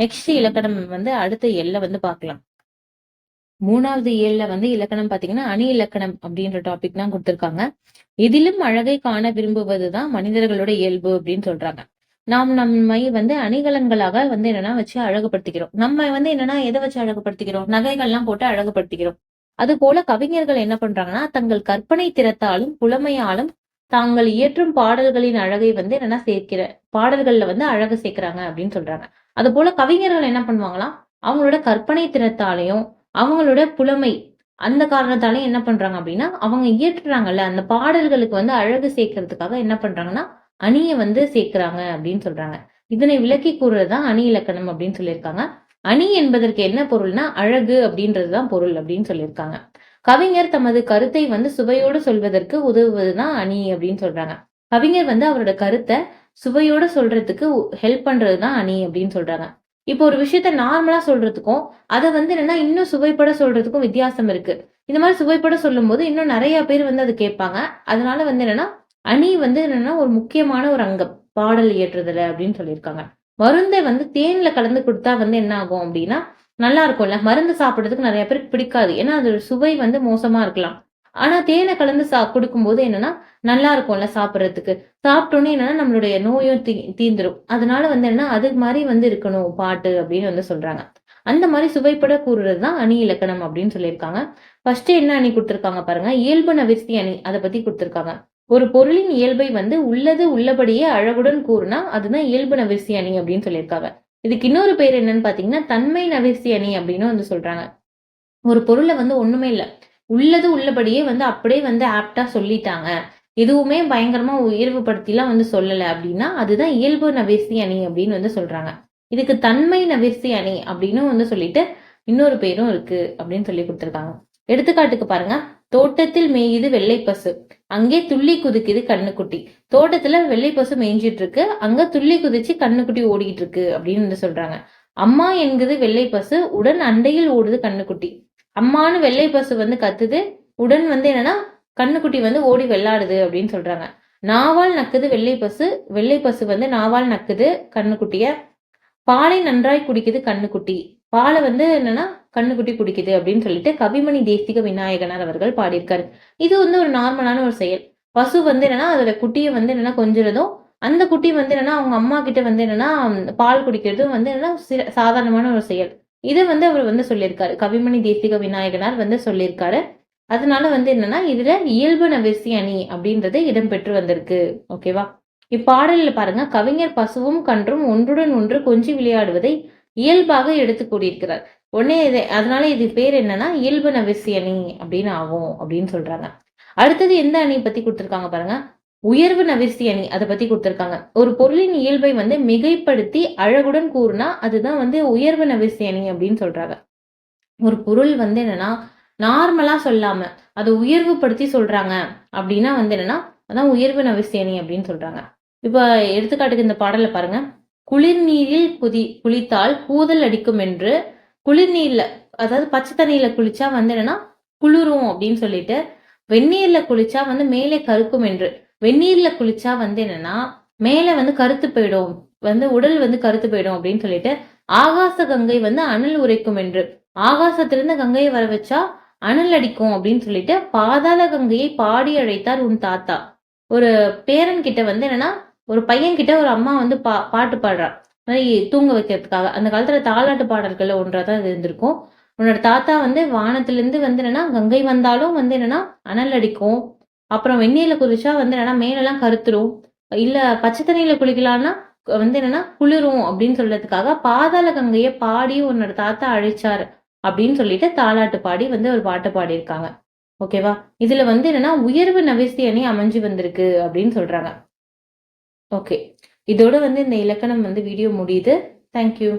Next இலக்கணம் வந்து அடுத்த எல்ல வந்து பார்க்கலாம். மூணாவது ஏழுல வந்து இலக்கணம் பாத்தீங்கன்னா அணி இலக்கணம் அப்படின்ற டாபிக் தான் கொடுத்திருக்காங்க. இதிலும் அழகை காண விரும்புவதுதான் மனிதர்களோட இயல்பு அப்படின்னு சொல்றாங்க. நாம் நம்மை வந்து அணிகலன்களாக வந்து என்னன்னா வச்சு அழகுபடுத்திக்கிறோம். நம்ம வந்து என்னன்னா எதை வச்சு அழகுபடுத்திக்கிறோம்? நகைகள்லாம் போட்டு அழகுபடுத்திக்கிறோம். அது போல கவிஞர்கள் என்ன பண்றாங்கன்னா தங்கள் கற்பனை திறத்தாலும் புலமையாலும் தாங்கள் இயற்றும் பாடல்களின் அழகை வந்து என்னன்னா சேர்க்கிற பாடல்கள்ல வந்து அழகு சேர்க்கிறாங்க அப்படின்னு சொல்றாங்க. அது போல கவிஞர்கள் என்ன பண்ணுவாங்களாம் அவங்களோட கற்பனை திறத்தாலையும் அவங்களோட புலமை அந்த காரணத்தாலையும் என்ன பண்றாங்க அப்படின்னா அவங்க இயற்றுறாங்கல்ல அந்த பாடல்களுக்கு வந்து அழகு சேர்க்கறதுக்காக என்ன பண்றாங்கன்னா அணியை வந்து சேர்க்கிறாங்க அப்படின்னு சொல்றாங்க. இதனை விளக்கி கூறுறதுதான் அணி இலக்கணம் அப்படின்னு சொல்லியிருக்காங்க. அணி என்பதற்கு என்ன பொருள்னா அழகு அப்படின்றதுதான் பொருள் அப்படின்னு சொல்லியிருக்காங்க. கவிஞர் தமது கருத்தை வந்து சுவையோடு சொல்வதற்கு உதவுவதுதான் அணி அப்படின்னு சொல்றாங்க. கவிஞர் வந்து அவரோட கருத்தை சுவையோட சொல்றதுக்கு ஹெல்ப் பண்றதுதான் அணி அப்படின்னு சொல்றாங்க. இப்போ ஒரு விஷயத்த நார்மலா சொல்றதுக்கும் அதை வந்து என்னன்னா இன்னும் சுவைப்பட சொல்றதுக்கும் வித்தியாசம் இருக்கு. இந்த மாதிரி சுவைப்பட சொல்லும் போது இன்னும் நிறைய பேர் வந்து அது கேட்பாங்க. அதனால வந்து என்னன்னா அணி வந்து என்னன்னா ஒரு முக்கியமான ஒரு அங்கம் பாடல் இயற்றுதல அப்படின்னு சொல்லியிருக்காங்க. மருந்தை வந்து தேன்ல கலந்து கொடுத்தா வந்து என்ன ஆகும் அப்படின்னா நல்லா இருக்கும்ல? மருந்து சாப்பிடுறதுக்கு நிறைய பேருக்கு பிடிக்காது. ஏன்னா அது சுவை வந்து மோசமா இருக்கலாம். ஆனா தேனை கலந்து சா கொடுக்கும்போது என்னன்னா நல்லா இருக்கும்ல சாப்பிட்றதுக்கு. சாப்பிட்டோன்னே என்னன்னா நம்மளுடைய நோயும் தீ தீந்துரும் அதனால வந்து என்னன்னா அது மாதிரி வந்து இருக்கணும் பாட்டு அப்படின்னு வந்து சொல்றாங்க. அந்த மாதிரி சுவைப்பட கூறுறது தான் அணி இலக்கணம் அப்படின்னு சொல்லியிருக்காங்க. ஃபர்ஸ்ட் என்ன அணி கொடுத்துருக்காங்க பாருங்க. இயல்பு நவிர்த்தி அணி அதை பத்தி கொடுத்துருக்காங்க. ஒரு பொருளின் இயல்பை வந்து உள்ளது உள்ளபடியே அழகுடன் கூறுனா அதுதான் இயல்பு நவிர்சி அணி அப்படின்னு சொல்லியிருக்காங்க. இதுக்கு இன்னொரு பேர் என்னன்னு பாத்தீங்கன்னா தன்மை நவிர்சி அணி அப்படின்னு வந்து சொல்றாங்க. ஒரு பொருளை வந்து ஒண்ணுமே இல்லை. உள்ளது உள்ளபடியே வந்து அப்படியே வந்து ஆப்டா சொல்லிட்டாங்க. எதுவுமே பயங்கரமா உயர்வுபடுத்திலாம் வந்து சொல்லலை அப்படின்னா அதுதான் இயல்பு நவிர்சி அணி அப்படின்னு வந்து சொல்றாங்க. இதுக்கு தன்மை நவிர்சி அணி அப்படின்னு வந்து சொல்லிட்டு இன்னொரு பேரும் இருக்கு அப்படின்னு சொல்லி கொடுத்துருக்காங்க. எடுத்துக்காட்டுக்கு பாருங்க. தோட்டத்தில் மேயுது வெள்ளை பசு. அங்கே துள்ளி குதிக்குது கண்ணுக்குட்டி. தோட்டத்துல வெள்ளை பசு மேய்ஞ்சிட்டு இருக்கு அங்க துள்ளி குதிச்சு கண்ணுக்குட்டி ஓடிக்கிட்டு இருக்கு அப்படின்னு வந்து சொல்றாங்க. அம்மா என்கிறது வெள்ளை பசு. உடன் அண்டையில் ஓடுது கண்ணுக்குட்டி. அம்மானு வெள்ளை பசு வந்து கத்துது. உடன் வந்து என்னன்னா கண்ணுக்குட்டி வந்து ஓடி வெள்ளாடுது அப்படின்னு சொல்றாங்க. நாவால் நக்குது வெள்ளை பசு வெள்ளை பசு வந்து நாவால் நக்குது கண்ணுக்குட்டிய. பாலை நன்றாய் குடிக்குது கண்ணுக்குட்டி. பாலை வந்து என்னன்னா கண்ணுக்குட்டி குடிக்குது அப்படின்னு சொல்லிட்டு கவிமணி தேசிக விநாயகனார் அவர்கள் பாடியிருக்காரு. இது வந்து ஒரு நார்மலான ஒரு செயல். பசு வந்து என்னன்னா அதோட குட்டியை வந்து என்னன்னா கொஞ்சிறதும் அந்த குட்டி வந்து என்னன்னா அவங்க அம்மா கிட்ட வந்து என்னன்னா பால் குடிக்கிறதும் வந்து என்னன்னா சாதாரணமான ஒரு செயல். இதை வந்து அவர் வந்து சொல்லியிருக்காரு. கவிமணி தேசிக விநாயகனார் வந்து சொல்லியிருக்காரு. அதனால வந்து என்னன்னா இதுல இயல்பு நவிர்சி அணி அப்படின்றது இடம்பெற்று வந்திருக்கு. ஓகேவா இப்பாடலில் பாருங்க கவிஞர் பசுவும் கன்றும் ஒன்றுடன் ஒன்று கொஞ்சி விளையாடுவதை இயல்பாக எடுத்து கூடியிருக்கிறார் உடனே இது அதனால இது பேர் என்னன்னா இயல்பு நவிர்சி அணி அப்படின்னு ஆகும் அப்படின்னு சொல்றாங்க. அடுத்தது எந்த அணி பத்தி கொடுத்துருக்காங்க பாருங்க? உயர்வு நவிர்சி அணி அதை பத்தி கொடுத்துருக்காங்க. ஒரு பொருளின் இயல்பை வந்து மிகைப்படுத்தி அழகுடன் கூறுனா அதுதான் வந்து உயர்வு நவிர்சி அணி அப்படின்னு சொல்றாங்க. ஒரு பொருள் வந்து என்னன்னா நார்மலா சொல்லாம அதை உயர்வுபடுத்தி சொல்றாங்க அப்படின்னா வந்து என்னன்னா அதான் உயர்வு நவிர்சி அணி அப்படின்னு சொல்றாங்க. இப்ப எடுத்துக்காட்டுக்கு இந்த பாடலை பாருங்க. குளிர் நீரில் குதி குளித்தால் கூதல் அடிக்கும் என்று குளிர் நீர்ல அதாவது பச்சை தண்ணியில குளிச்சா வந்து என்னன்னா குளிரும் அப்படின்னு சொல்லிட்டு வெந்நீர்ல குளிச்சா வந்து மேலே கருக்கும் என்று. வெந்நீர்ல குளிச்சா வந்து என்னன்னா மேலே வந்து கருத்து போயிடும். வந்து உடல் வந்து கருத்து போயிடும் அப்படின்னு சொல்லிட்டு ஆகாச கங்கை வந்து அனல் உரைக்கும் என்று. ஆகாசத்திலிருந்து கங்கையை வர வச்சா அனல் அடிக்கும் அப்படின்னு சொல்லிட்டு பாதாள கங்கையை பாடி அழைத்தார் உன் தாத்தா. ஒரு பேரன் கிட்ட வந்து என்னன்னா ஒரு பையன் கிட்ட ஒரு அம்மா வந்து பா பாட்டு பாடுறா. தூங்க வைக்கிறதுக்காக. அந்த காலத்துல தாலாட்டு பாடல்கள்ல ஒன்றா தான் இது இருந்திருக்கும். உன்னோட தாத்தா வந்து வானத்திலிருந்து வந்து என்னன்னா கங்கை வந்தாலும் வந்து என்னன்னா அனல் அடிக்கும். அப்புறம் வெந்நீரில் குதிச்சா வந்து என்னன்னா மேலெல்லாம் கருத்துரும். இல்லை பச்சை தண்ணியில் குளிக்கலான்னா வந்து என்னன்னா குளிரும் அப்படின்னு சொல்றதுக்காக பாதாள கங்கையை பாடி உன்னோட தாத்தா அழைச்சாரு அப்படின்னு சொல்லிட்டு தாலாட்டு பாடி வந்து ஒரு பாட்டு பாடியிருக்காங்க. ஓகேவா இதுல வந்து என்னன்னா உயர்வு நவிசி அணி அமைஞ்சு வந்திருக்கு அப்படின்னு சொல்றாங்க. ஓகே இதோட வந்து இந்த இலக்கணம் வந்து வீடியோ முடியுது. தேங்க்யூ